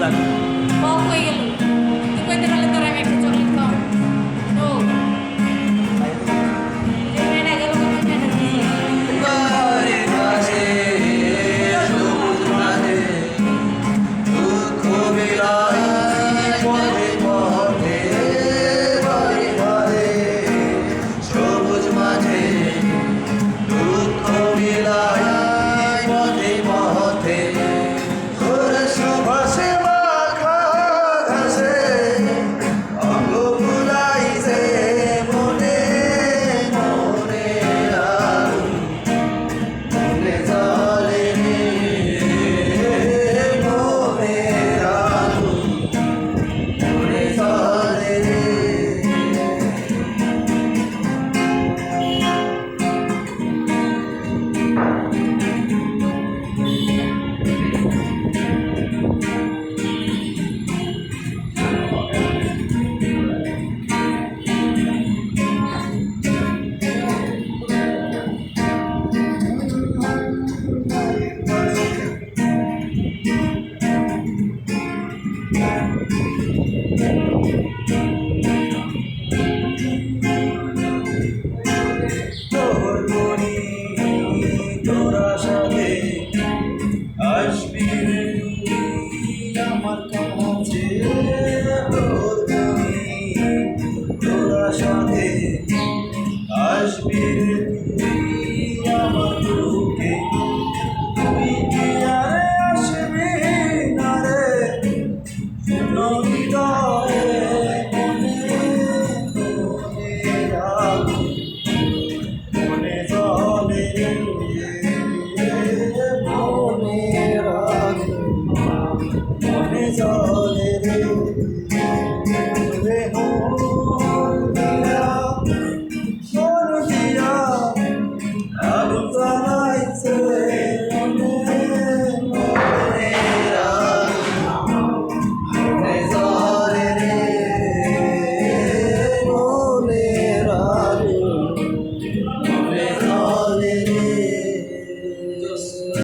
জানি ক কই গেল। তুই কইতে পারলে তোর আমি একটা চকলেট Spirit.